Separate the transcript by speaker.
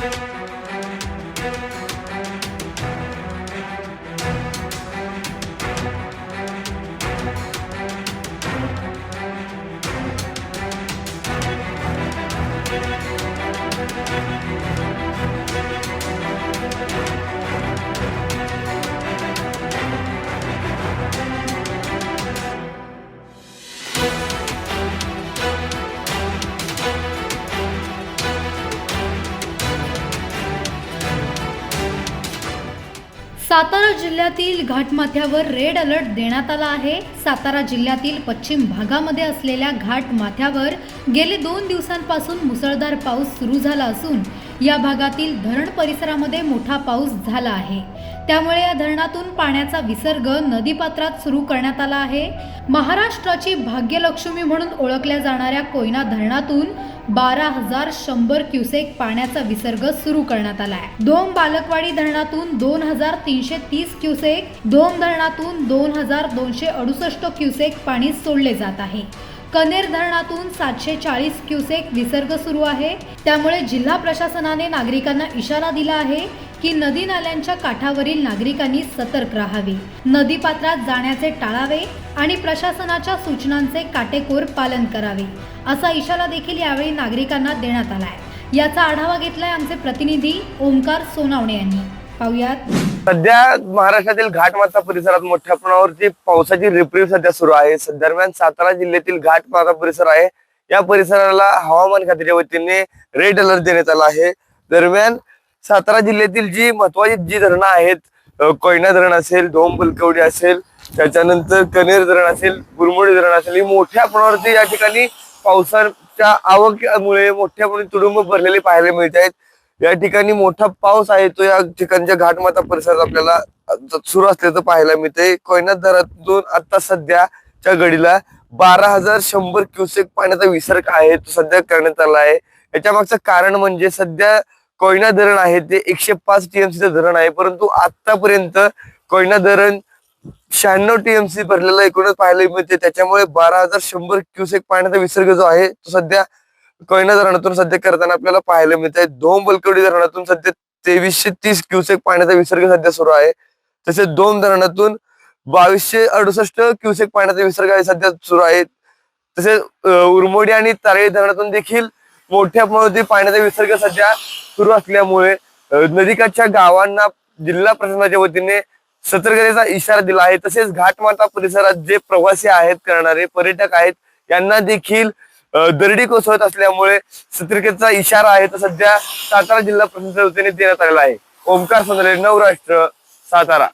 Speaker 1: Müzik Satara जिल्ह्यातील घाटमाथ्यावर red alert देण्यात आला आहे. सातारा जिल्ह्यातील पश्चिम भागामध्ये असलेल्या घाटमाथ्यावर गेले दोन दिवसांपासून मुसळधार पाऊस सुरू झाला असून या भागातील धरण परिसरामध्ये मोठा पाऊस झाला आहे. त्यामुळे या धरणातून पाण्याचा विसर्ग नदीपात्रात सुरू करण्यात आला आहे. महाराष्ट्राची भाग्यलक्ष्मी म्हणून ओळखल्या जाणाऱ्या कोयना धरणातून बारा हजार शंभर क्युसेक पाण्याचा विसर्ग सुरू करण्यात आला आहे दोन बालकवाडी धरणातून दोन हजार तीनशे तीस क्युसेक दोन धरणातून दोन हजार दोनशे अडुसष्ट क्युसेक पाणी सोडले जात आहे. कनेर धरणातून सातशे चाळीस क्युसेक विसर्ग सुरू आहे. त्यामुळे जिल्हा प्रशासनाने नागरिकांना इशारा दिला आहे की नदी नाल्यांच्या काठावरील नागरिकांनी सतर्क राहावे. नदीपात्रात जाण्याचे टाळावे आणि प्रशासनाच्या सूचनांचे काटेकोर पालन करावे असा इशारा देखील यावेळी नागरिकांना देण्यात आलाय. याचा आढावा घेतलाय आमचे प्रतिनिधी ओमकार सोनावणे यांनी. पाहुयात.
Speaker 2: सध्या महाराष्ट्रातील घाटमाथा परिसरात मोठ्या प्रमाणावरती पावसाची रिपरिप सध्या सुरू आहे. दरम्यान सातारा जिल्ह्यातील घाटमाथा परिसर आहे. या परिसराला हवामान खात्याच्या वतीने रेड अलर्ट देण्यात आला आहे. दरम्यान सातारा जिल्ह्यातील जी महत्वाची जी धरणं आहेत कोयना धरण असेल धोम बलकवडी असेल त्याच्यानंतर कनेर धरण असेल गुरमुडी धरण असेल ही मोठ्या प्रमाणावरती या ठिकाणी पावसाच्या आवकमुळे मोठ्या प्रमाणात तुडुंब भरलेले पाहायला मिळत आहेत. या ठिकाणी मोठा पाऊस आहे तो या ठिकाणच्या घाटमाता परिसरात आपल्याला सुरू असल्याचं पाहायला मिळते कोयना धरणातून आता सध्याच्या घडीला बारा हजार शंभर क्युसेक पाण्याचा विसर्ग आहे तो सध्या करण्यात आला आहे. याच्या मागचं कारण म्हणजे सध्या कोयना धरण आहे ते एकशे पाच टीएमसीचं धरण आहे परंतु आतापर्यंत कोयना धरण शहाण्णव टीएमसी भरलेलं एकूणच पाहायला मिळते. त्याच्यामुळे बारा हजार शंभर क्युसेक पाण्याचा विसर्ग जो आहे तो सध्या कोयना धरणातून सध्या करताना आपल्याला पाहायला मिळत आहे दोन बलकवडी धरणातून सध्या तेवीसशे तीस क्युसेक पाण्याचा विसर्ग सध्या सुरू आहे. तसेच दोन धरणातून बावीसशे अडुसष्ट क्युसेक पाण्याचा विसर्ग सध्या सुरू आहे. तसेच अं, उरमोडी आणि तारळी धरणातून देखील मोठ्या प्रमाणात पाण्याचा विसर्ग सध्या सुरू असल्यामुळे नदीकाच्या नदीकाठच्या गावांना जिल्हा प्रशासनाच्या वतीने सतर्कतेचा इशारा दिला आहे. तसेच घाटमाता परिसरात जे प्रवासी आहेत करणारे पर्यटक आहेत यांना देखील दरडी कोसळत असल्यामुळे सतर्कतेचा इशारा आहे तो सध्या सातारा जिल्हा प्रशासनाच्या वतीने देण्यात आलेला आहे. ओमकार सोनले नवराष्ट्र सातारा.